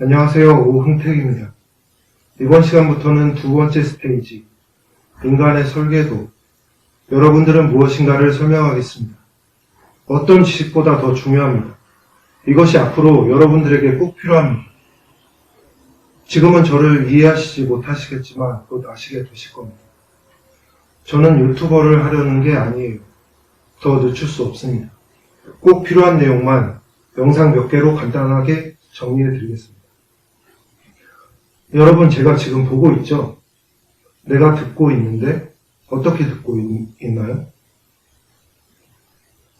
안녕하세요. 오흥택입니다. 이번 시간부터는 두 번째 스테이지, 인간의 설계도. 여러분들은 무엇인가를 설명하겠습니다. 어떤 지식보다 더 중요합니다. 이것이 앞으로 여러분들에게 꼭 필요합니다. 지금은 저를 이해하시지 못하시겠지만 곧 아시게 되실 겁니다. 저는 유튜버를 하려는 게 아니에요. 더 늦출 수 없습니다. 꼭 필요한 내용만 영상 몇 개로 간단하게 정리해 드리겠습니다. 여러분 제가 지금 보고 있죠? 내가 듣고 있는데 어떻게 듣고 있, 있나요?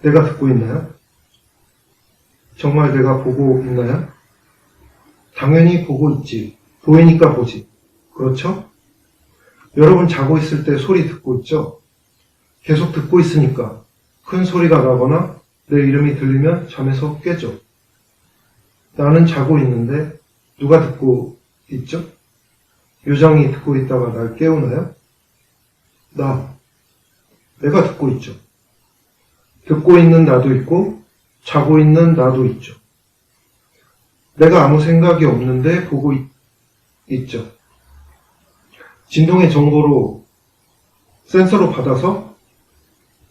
내가 듣고 있나요? 정말 내가 보고 있나요? 당연히 보고 있지. 보이니까 보지. 그렇죠? 여러분 자고 있을 때 소리 듣고 있죠? 계속 듣고 있으니까 큰 소리가 나거나 내 이름이 들리면 잠에서 깨죠. 나는 자고 있는데 누가 듣고 있죠? 요정이 듣고 있다가 날 깨우나요? 나. 내가 듣고 있죠. 듣고 있는 나도 있고 자고 있는 나도 있죠. 내가 아무 생각이 없는데 보고 있, 있죠. 진동의 정보로 센서로 받아서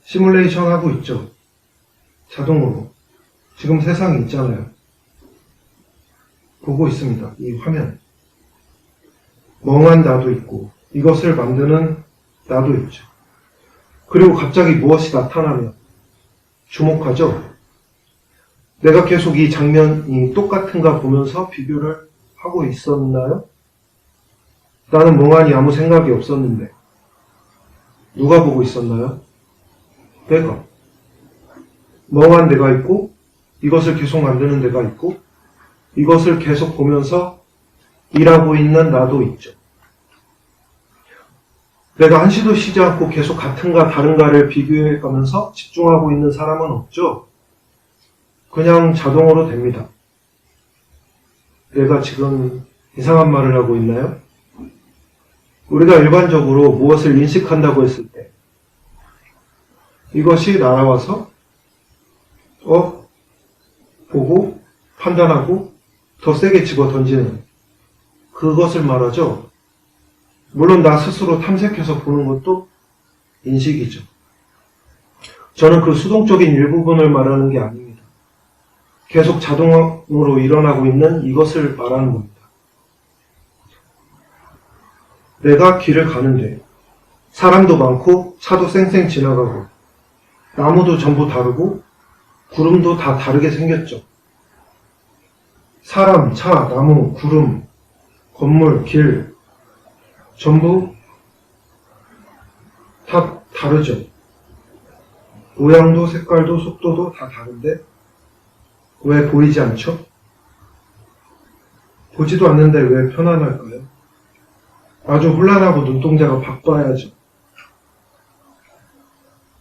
시뮬레이션 하고 있죠. 자동으로. 지금 세상에 있잖아요. 보고 있습니다. 이 화면. 멍한 나도 있고, 이것을 만드는 나도 있죠. 그리고 갑자기 무엇이 나타나면 주목하죠? 내가 계속 이 장면이 똑같은가 보면서 비교를 하고 있었나요? 나는 멍하니 아무 생각이 없었는데, 누가 보고 있었나요? 내가. 멍한 내가 있고, 이것을 계속 만드는 내가 있고, 이것을 계속 보면서 일하고 있는 나도 있죠. 내가 한시도 쉬지 않고 계속 같은가 다른가를 비교해 가면서 집중하고 있는 사람은 없죠. 그냥 자동으로 됩니다. 내가 지금 이상한 말을 하고 있나요? 우리가 일반적으로 무엇을 인식한다고 했을 때 이것이 날아와서 어? 보고 판단하고 더 세게 집어 던지는 그것을 말하죠. 물론 나 스스로 탐색해서 보는 것도 인식이죠. 저는 그 수동적인 일부분을 말하는 게 아닙니다. 계속 자동으로 일어나고 있는 이것을 말하는 겁니다. 내가 길을 가는데 사람도 많고 차도 쌩쌩 지나가고 나무도 전부 다르고 구름도 다 다르게 생겼죠. 사람, 차, 나무, 구름, 건물, 길, 전부 다 다르죠. 모양도 색깔도 속도도 다 다른데 왜 보이지 않죠? 보지도 않는데 왜 편안할까요? 아주 혼란하고 눈동자가 바빠야죠.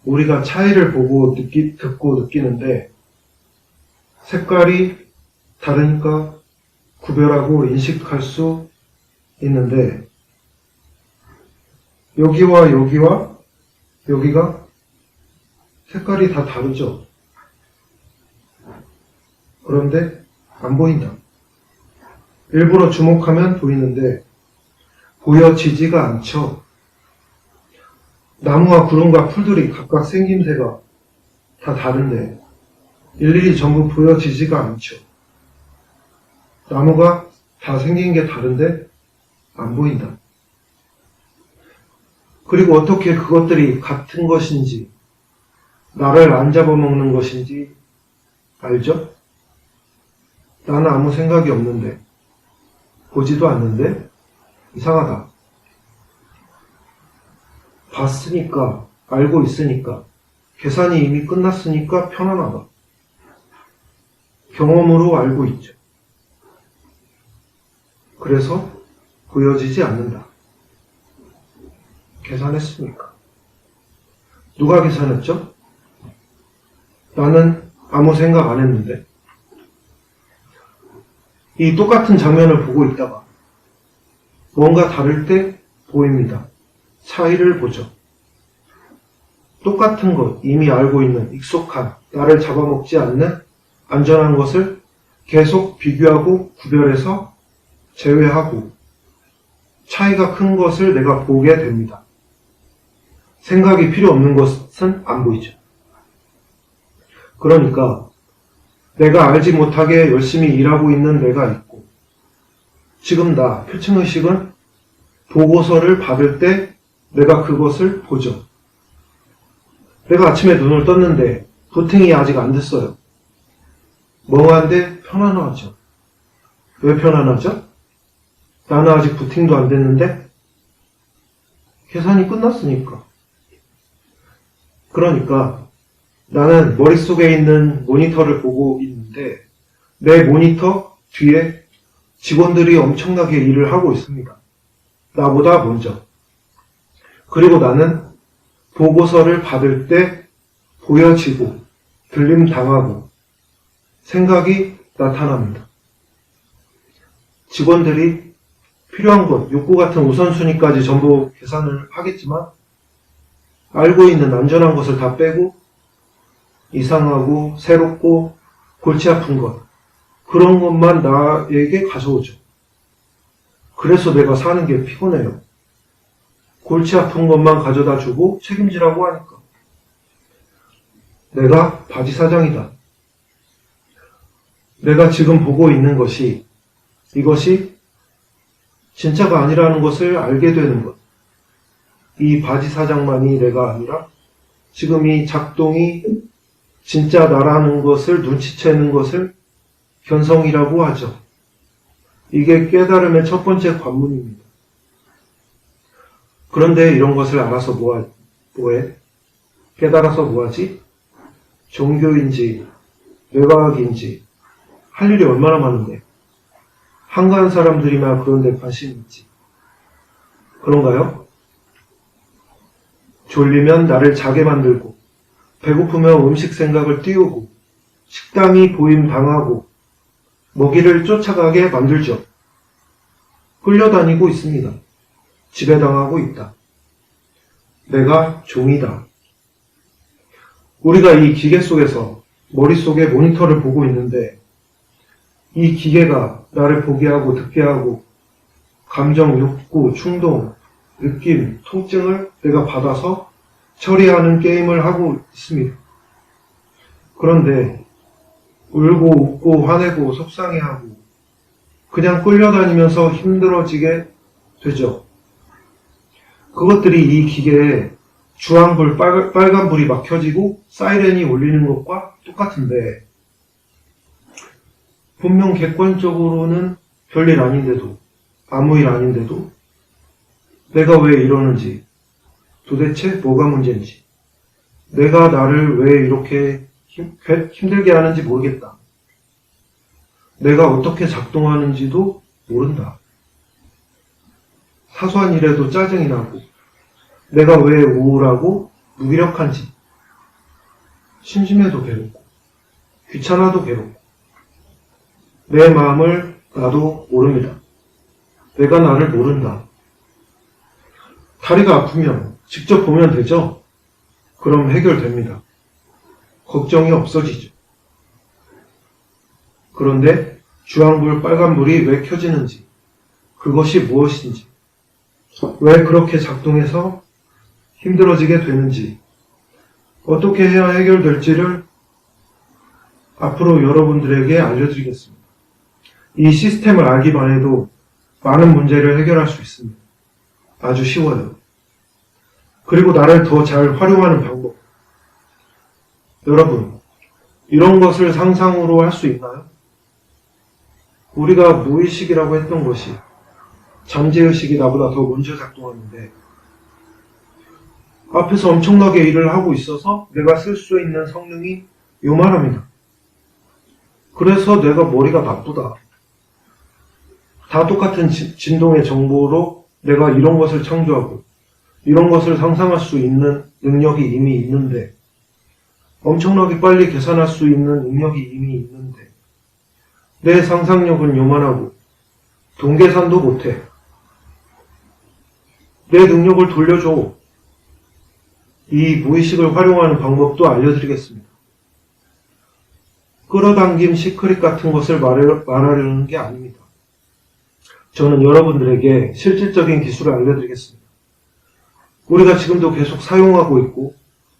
우리가 차이를 보고 느끼, 듣고 느끼는데 색깔이 다르니까 구별하고 인식할 수 있는데 여기와 여기와 여기가 색깔이 다 다르죠. 그런데 안 보인다. 일부러 주목하면 보이는데 보여지지가 않죠. 나무와 구름과 풀들이 각각 생김새가 다 다른데 일일이 전부 보여지지가 않죠. 나무가 다 생긴 게 다른데 안 보인다. 그리고 어떻게 그것들이 같은 것인지, 나를 안 잡아먹는 것인지 알죠? 나는 아무 생각이 없는데, 보지도 않는데, 이상하다. 봤으니까, 알고 있으니까, 계산이 이미 끝났으니까 편안하다. 경험으로 알고 있죠. 그래서 보여지지 않는다. 계산했습니까? 누가 계산했죠? 나는 아무 생각 안 했는데. 이 똑같은 장면을 보고 있다가 뭔가 다를 때 보입니다. 차이를 보죠. 똑같은 것, 이미 알고 있는 익숙한, 나를 잡아먹지 않는 안전한 것을 계속 비교하고 구별해서 제외하고 차이가 큰 것을 내가 보게 됩니다. 생각이 필요 없는 것은 안 보이죠. 그러니까 내가 알지 못하게 열심히 일하고 있는 내가 있고 지금 나 표층의식은 보고서를 받을 때 내가 그것을 보죠. 내가 아침에 눈을 떴는데 부팅이 아직 안 됐어요. 멍한데 편안하죠. 왜 편안하죠? 나는 아직 부팅도 안 됐는데 계산이 끝났으니까. 그러니까 나는 머릿속에 있는 모니터를 보고 있는데 내 모니터 뒤에 직원들이 엄청나게 일을 하고 있습니다. 나보다 먼저. 그리고 나는 보고서를 받을 때 보여지고 들림 당하고 생각이 나타납니다. 직원들이 필요한 것, 욕구 같은 우선순위까지 전부 계산을 하겠지만 알고 있는 안전한 것을 다 빼고 이상하고 새롭고 골치 아픈 것 그런 것만 나에게 가져오죠. 그래서 내가 사는 게 피곤해요. 골치 아픈 것만 가져다 주고 책임지라고 하니까. 내가 바지 사장이다. 내가 지금 보고 있는 것이 이것이 진짜가 아니라는 것을 알게 되는 것. 이 바지 사장만이 내가 아니라 지금 이 작동이 진짜 나라는 것을 눈치채는 것을 견성이라고 하죠. 이게 깨달음의 첫 번째 관문입니다. 그런데 이런 것을 알아서 뭐하, 뭐해? 깨달아서 뭐하지? 종교인지, 뇌과학인지, 할 일이 얼마나 많은데. 한가한 사람들이나 그런 데 관심 있지. 그런가요? 졸리면 나를 자게 만들고, 배고프면 음식 생각을 띄우고, 식당이 보임 당하고, 먹이를 쫓아가게 만들죠. 끌려다니고 있습니다. 지배당하고 있다. 내가 종이다. 우리가 이 기계 속에서 머릿속에 모니터를 보고 있는데 이 기계가 나를 보게 하고 듣게 하고 감정, 욕구, 충동, 느낌, 통증을 내가 받아서 처리하는 게임을 하고 있습니다. 그런데 울고 웃고 화내고 속상해하고 그냥 끌려다니면서 힘들어지게 되죠. 그것들이 이 기계에 주황불, 빨, 빨간불이 막 켜지고 사이렌이 울리는 것과 똑같은데 분명 객관적으로는 별일 아닌데도 아무 일 아닌데도 내가 왜 이러는지 도대체 뭐가 문제인지 내가 나를 왜 이렇게 힘, 힘들게 하는지 모르겠다. 내가 어떻게 작동하는지도 모른다. 사소한 일에도 짜증이 나고, 내가 왜 우울하고 무기력한지, 심심해도 괴롭고, 귀찮아도 괴롭고, 내 마음을 나도 모릅니다. 내가 나를 모른다. 다리가 아프면 직접 보면 되죠? 그럼 해결됩니다. 걱정이 없어지죠. 그런데 주황불, 빨간불이 왜 켜지는지, 그것이 무엇인지, 왜 그렇게 작동해서 힘들어지게 되는지, 어떻게 해야 해결될지를 앞으로 여러분들에게 알려드리겠습니다. 이 시스템을 알기만 해도 많은 문제를 해결할 수 있습니다. 아주 쉬워요. 그리고 나를 더 잘 활용하는 방법. 여러분, 이런 것을 상상으로 할 수 있나요? 우리가 무의식이라고 했던 것이 잠재의식이 나보다 더 먼저 작동하는데 앞에서 엄청나게 일을 하고 있어서 내가 쓸 수 있는 성능이 요만합니다. 그래서 내가 머리가 나쁘다. 다 똑같은 지- 진동의 정보로 내가 이런 것을 창조하고 이런 것을 상상할 수 있는 능력이 이미 있는데 엄청나게 빨리 계산할 수 있는 능력이 이미 있는데 내 상상력은 요만하고 동계산도 못해. 내 능력을 돌려줘. 이 무의식을 활용하는 방법도 알려드리겠습니다. 끌어당김 시크릿 같은 것을 말하- 말하려는 게 아닙니다. 저는 여러분들에게 실질적인 기술을 알려드리겠습니다. 우리가 지금도 계속 사용하고 있고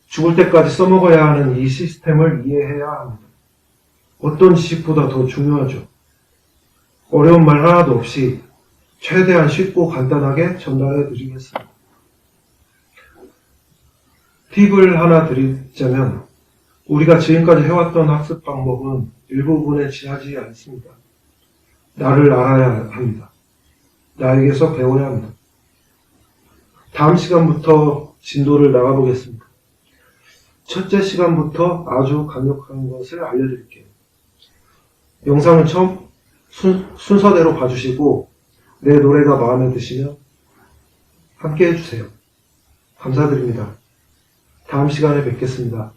죽을 때까지 써먹어야 하는 이 시스템을 이해해야 합니다. 어떤 지식보다 더 중요하죠. 어려운 말 하나도 없이 최대한 쉽고 간단하게 전달해 드리겠습니다. 팁을 하나 드리자면 우리가 지금까지 해왔던 학습 방법은 일부분에 지나지 않습니다. 나를 알아야 합니다. 나에게서 배워야 합니다. 다음 시간부터 진도를 나가보겠습니다. 첫째 시간부터 아주 강력한 것을 알려드릴게요. 영상을 처음 순, 순서대로 봐주시고 내 노래가 마음에 드시면 함께 해주세요. 감사드립니다. 다음 시간에 뵙겠습니다.